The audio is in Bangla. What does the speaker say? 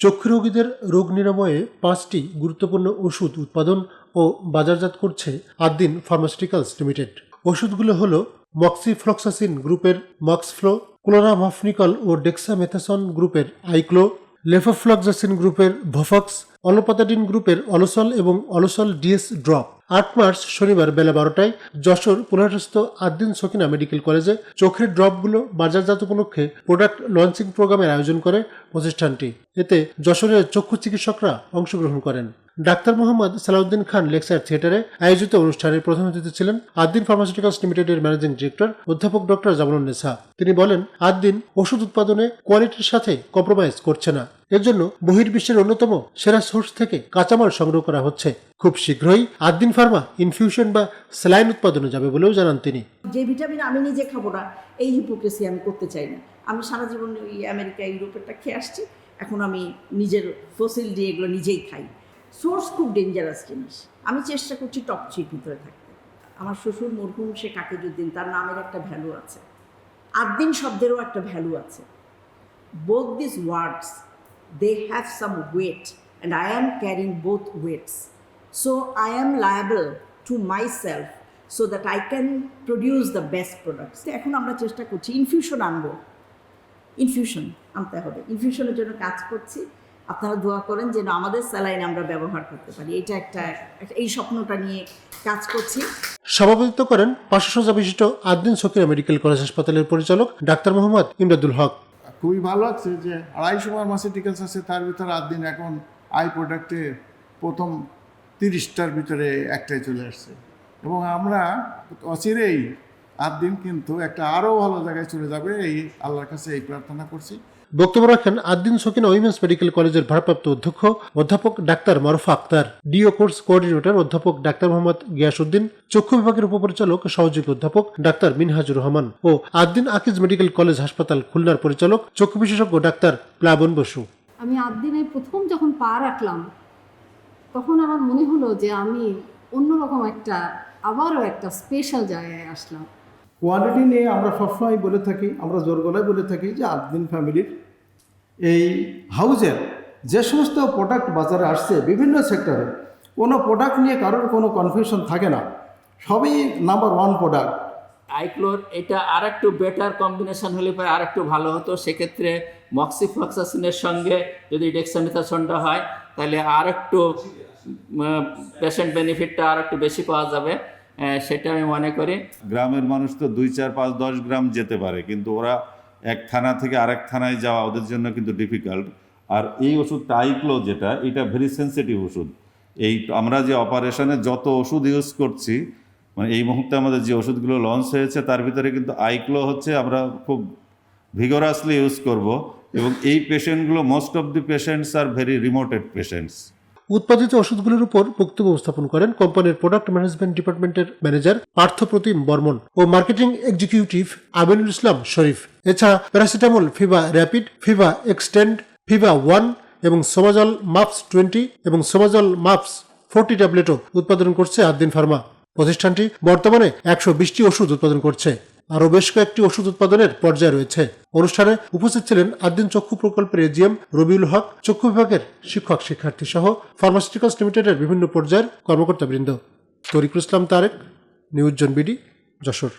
চক্ষু রোগীদের রোগ নিরাময়ে পাঁচটি গুরুত্বপূর্ণ ওষুধ উৎপাদন ও বাজারজাত করছে আদ্দিন ফার্মাসিউটিক্যালস লিমিটেড। ওষুধগুলো হলো মক্সিফ্লক্সাসিন গ্রুপের মক্সফ্লো, ক্লোরামাফনিকল ও ডেক্সামেথাসন গ্রুপের আইক্লো, লেফোফ্লক্সাসিন গ্রুপের ভফক্স অলপাতাডিন গ্রুপের অলসল এবং অলসল ডিএস ড্রপ। আট মার্চ শনিবার বেলা বারোটায় যশোর পুনরস্থ আদ্দিন সকিনা মেডিকেল কলেজে চোখের ড্রপগুলো বাজারজাত উপলক্ষে প্রোডাক্ট লঞ্চিং প্রোগ্রামের আয়োজন করে প্রতিষ্ঠানটি। এতে যশোরের চক্ষু চিকিৎসকরা অংশগ্রহণ করেন। ডাক্তার মোহাম্মদ সালাউদ্দিন খান লেকচার থিয়েটারে আয়োজিত অনুষ্ঠানের প্রধান অতিথি ছিলেন আদ্দিন ফার্মাসিউটিক্যালস লিমিটেডের ম্যানেজিং ডিরেক্টর অধ্যাপক ডক্টর জামানুল নেসা তিনি বলেন, আদ্দিন ওষুধ উৎপাদনে কোয়ালিটির সাথে কম্প্রোমাইজ করছে না। এর জন্য বহির্বিশ্বের অন্যতম সেরা সোর্স থেকে কাঁচামাল সংগ্রহ করা হচ্ছে। খুব শীঘ্রই আদ্দিন ফার্মা ইনফিউশন বা স্যালাইন উৎপাদনে যাবে বলেও জানান তিনি। যে ভিটামিন আমি নিজে খাব না, এই হিপোক্রেসি আমি করতে চাই না। আমি সারা জীবন ওই আমেরিকা, ইউরোপেরটা খেয়ে আসছি, এখন আমি নিজের ফসিল দিয়ে এগুলো নিজেই খাই। সোর্স খুব ডেঞ্জারাস জিনিস। আমি চেষ্টা করছি টপ থ্রির ভিতরে থাকতে। আমার শ্বশুর মরহুম, সে কাকিজুদ্দিন, তার নামের একটা ভ্যালু আছে। আদ্দিন শব্দেরও একটা ভ্যালু আছে। Both this words they have some weight and I am carrying both weights so I am liable to myself so that I can produce the best products এখন আমরা চেষ্টা করছি ইনফিউশন আনব। ইনফিউশন আনতে হবে। ইনফিউশনের জন্য কাজ করছি। আপনারা দোয়া করেন যেন আমাদের স্যালাইন আমরা ব্যবহার করতে পারি। এটা একটা এই স্বপ্নটা নিয়ে কাজ করছি। সভাপতিত্ব করেন পাঁচশো সজ্জা বিশিষ্ট আদ্দিন সকিনা মেডিকেল কলেজ হাসপাতালের পরিচালক ডাক্তার মোহাম্মদ ইমদাদুল হক। খুবই ভালো লাগছে যে আড়াইশো ফার্মাসিউটিক্যালস আছে তার ভিতরে আট দিন এখন আই প্রোডাক্টে প্রথম তিরিশটার ভিতরে একটাই চলে আসছে। এবং আমরা অচিরেই আট দিন কিন্তু একটা আরও ভালো জায়গায় চলে যাবে এই আল্লাহর কাছে এই প্রার্থনা করছি। বক্তব্য রাখেন আদ্দিন সকিনা উইমেন্স মেডিকেল কলেজের ভারপ্রাপ্ত অধ্যক্ষ অধ্যাপক doctor Marufa Akter, DO course coordinator অধ্যাপক ডাক্তার মোহাম্মদ গিয়াসউদ্দিন, চক্ষু বিভাগের উপপরিচালক সহযোগী অধ্যাপক ডাক্তার মিনহাজুর রহমান ও Addin Akij medical college hospital খুলনার পরিচালক, চক্ষু বিশেষজ্ঞ ডাক্তার প্লাবন বসু। আমি আট দিনে প্রথম যখন পা রাখলাম, তখন আমার মনে হলো যে আমি অন্যরকম একটা, আবারও একটা স্পেশাল জায়গায় আসলাম। কোয়ালিটি নিয়ে আমরা সবসময় বলে থাকি, আমরা জোর গলায় বলে থাকি যে আটদিন ফ্যামিলির এই হাউজের যে সমস্ত প্রোডাক্ট বাজারে আসছে বিভিন্ন সেক্টরে কোনো প্রোডাক্ট নিয়ে কারোর কোনো কনফিউশন থাকে না। সবই নাম্বার ওয়ান প্রোডাক্ট আইক্লোর, এটা আর একটু বেটার কম্বিনেশন হলে পরে আর একটু ভালো হতো। সেক্ষেত্রে মক্সিফ্লক্সাসিনের সঙ্গে যদি ডেক্সামিথাসনটা হয়, তাহলে আর একটু পেশেন্ট বেনিফিটটা আর একটু বেশি পাওয়া যাবে। সেটা আমি মনে করি। গ্রামের মানুষ তো দুই, চার, পাঁচ, দশ গ্রাম যেতে পারে, কিন্তু ওরা এক থানা থেকে আরেক থানায় যাওয়া ওদের জন্য কিন্তু ডিফিকাল্ট আর এই ওষুধটা আইক্লো যেটা, এটা ভেরি সেন্সিটিভ ওষুধ। এই আমরা যে অপারেশনে যত ওষুধ ইউজ করছি মানে এই মুহূর্তে আমাদের যে ওষুধগুলো লঞ্চ হয়েছে, তার ভিতরে কিন্তু আইক্লো হচ্ছে আমরা খুব ভিগোরাসলি ইউজ করব। এবং এই পেশেন্টগুলো most of the patients are very remoted patients উৎপাদিত ওষুধগুলোর উপর বক্তব্য উপস্থাপন করেন কোম্পানির প্রোডাক্ট ম্যানেজমেন্ট ডিপার্টমেন্টের ম্যানেজার পার্থপ্রতিম বর্মন ও মার্কেটিং এক্সিকিউটিভ আমিনুল ইসলাম শরীফ। এছাড়া paracetamol Fiba rapid Fiba extend Fiba one এবং সোমাজল মাপস টোয়েন্টি এবং সোমাজল মাপস ফোরটি ট্যাবলেটও উৎপাদন করছে আদ্দিন ফার্মা। প্রতিষ্ঠানটি বর্তমানে একশো বিশটি ওষুধ উৎপাদন করছে। আরও বেশ কয়েকটি ওষুধ উৎপাদনের পর্যায়ে রয়েছে। অনুষ্ঠানে উপস্থিত ছিলেন আদিন চক্ষু প্রকল্পের এজিএম রবিউল হক, চক্ষু বিভাগের শিক্ষক, শিক্ষার্থী সহ ফার্মাসিউটিক্যালস লিমিটেডের বিভিন্ন পর্যায়ের কর্মকর্তাবৃন্দ। Tarikul Islam Tarek, news BD, Jashore.